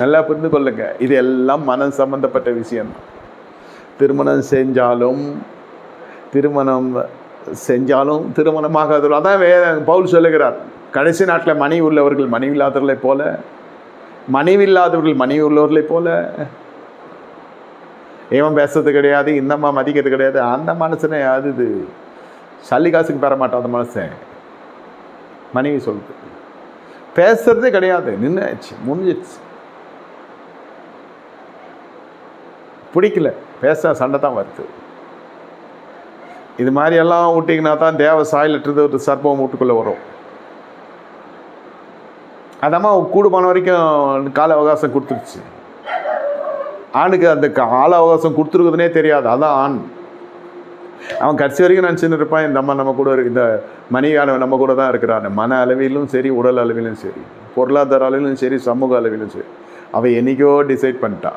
நல்லா புரிந்து கொள்ளுங்க. இது எல்லாம் மனம் சம்பந்தப்பட்ட விஷயம். திருமணம் செஞ்சாலும் திருமணம் செஞ்சாலும் திருமணமாகாதவர்கள் அதான் வே பவுல் சொல்லுகிறார். கடைசி நாட்டில் மனைவி உள்ளவர்கள் மனைவி இல்லாதவர்களைப் போல மனைவி இல்லாதவர்கள் மனைவி உள்ளவர்களைப் போல. இவன் பேசுறது கிடையாது இந்தம்மா மதிக்கிறது கிடையாது அந்த மனுஷனை அது இது. சல்லி காசுக்கு பெற மாட்டான் அந்த மனுஷன். மனைவி சொல்லுது பேசுறதே கிடையாது நின்றுச்சு முடிஞ்சிடுச்சு. பிடிக்கல. பேச சண்டை தான் வருது. இது மாதிரி எல்லாம் விட்டிங்கன்னா தான் தேவ சாயலற்றது ஒரு சர்ப்பம் வீட்டுக்குள்ளே வரும். அதம்மா கூடுமான வரைக்கும் கால அவகாசம் கொடுத்துருச்சு. ஆணுக்கு அந்த கால அவகாசம் கொடுத்துருக்குதுனே தெரியாது. அதான் ஆண். அவன் கடைசி வரைக்கும் நினச்சின்னு இருப்பான். இந்த அம்மா நம்ம கூட இருக்கு இந்த மணியான நம்ம கூட தான் இருக்கிறான். மன அளவிலும் சரி உடல் அளவிலும் சரி பொருளாதார அளவிலும் சரி சமூக அளவிலும் சரி அவன் என்னைக்கோ டிசைட் பண்ணிட்டா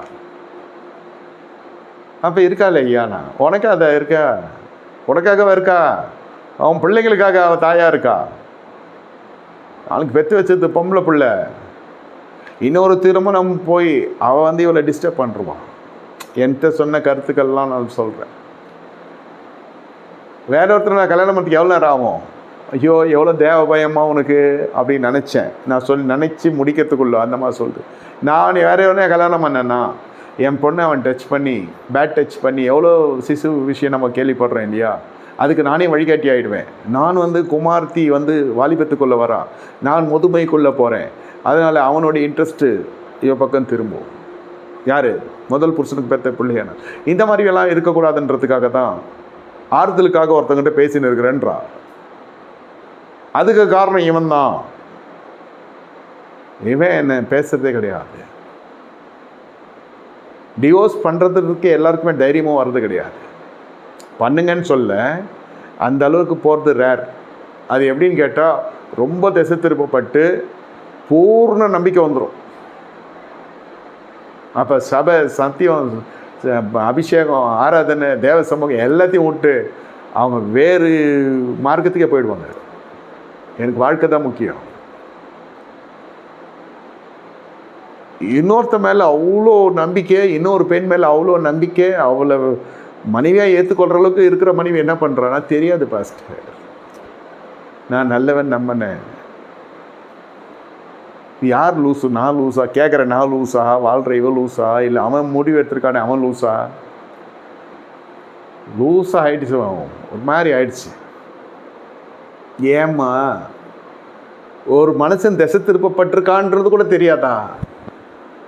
அப்போ இருக்காள் ஐயாண்ணா உனக்கு அதை இருக்கா? உனக்காகவா இருக்கா? அவன் பிள்ளைங்களுக்காக அவன் தாயாக இருக்கா? அவனுக்கு பெற்று வச்சது பொம்பளை பிள்ளை. இன்னொரு திருமணம் போய் அவள் வந்து இவளை டிஸ்டர்ப் பண்ணுருவான் என்கிட்ட சொன்ன கருத்துக்கள்லாம் நான் சொல்கிறேன் வேற ஒருத்தர் நான் கல்யாணம் பண்ணுறதுக்கு எவ்வளோ நேரம் ஆகும்? ஐயோ எவ்வளோ தேவ பயமா உனக்கு? அப்படின்னு நினச்சேன். நான் சொல்லி நினச்சி முடிக்கிறதுக்குள்ள அந்த மாதிரி சொல்லுது நான் வேற எவ்வளோ கல்யாணம் பண்ணேன்னா என் பொண்ணை அவன் டச் பண்ணி பேட் டச் பண்ணி எவ்வளோ சிசு விஷயம் நம்ம கேள்விப்படுறோம் இல்லையா? அதுக்கு நானே வழிகாட்டி ஆகிடுவேன் நான் வந்து குமார்த்தி வந்து வாலிபத்துக்குள்ளே வரா. நான் முதுமைக்குள்ளே போகிறேன் அதனால் அவனோட இன்ட்ரெஸ்ட்டு இவ பக்கம் திரும்பும். யார்? முதல் புருஷனுக்கு பெற்ற பிள்ளையான. இந்த மாதிரி எல்லாம் இருக்கக்கூடாதுன்றதுக்காக தான் ஆறுதலுக்காக ஒருத்தங்கிட்ட பேசின்னு இருக்கிறேன்றா. அதுக்கு காரணம் இவன் தான் இவன் என்ன பேசுறதே கிடையாது. டிவோர்ஸ் பண்ணுறதுக்கு எல்லாருக்குமே தைரியமும் வர்றது கிடையாது. பண்ணுங்கன்னு சொல்ல அந்த அளவுக்கு போகிறது ரேர் அது எப்படின்னு கேட்டால் ரொம்ப திசை திருப்பப்பட்டு பூர்ண நம்பிக்கை வந்துடும் அப்போ சபை சத்தியம் அபிஷேகம் ஆராதனை தேவ சமூகம் எல்லாத்தையும் விட்டு அவங்க வேறு மார்க்கத்துக்கே போயிடுவாங்க. எனக்கு வாழ்க்கை தான் முக்கியம். இன்னொருத்த மேலே அவ்வளோ நம்பிக்கை இன்னொரு பெண் மேலே அவ்வளோ நம்பிக்கை அவ்வளோ மனைவியாக ஏற்றுக்கொள்கிற அளவுக்கு இருக்கிற மனைவி என்ன பண்ணுறான்னா தெரியாது பாஸ்டர் நான் நல்லவன் நம்பினேன். யார் லூசு? நான் லூஸா கேட்குற நான் லூஸா வாழ்கிற இவன் லூஸா இல்லை அவன் முடிவு எடுத்திருக்கானே அவன் லூஸா லூஸாக ஆயிடுச்சு அவன். ஒரு மாதிரி ஆயிடுச்சு. ஏம்மா? ஒரு மனுஷன் திசை திருப்பப்பட்டிருக்கான்றது கூட தெரியாதா?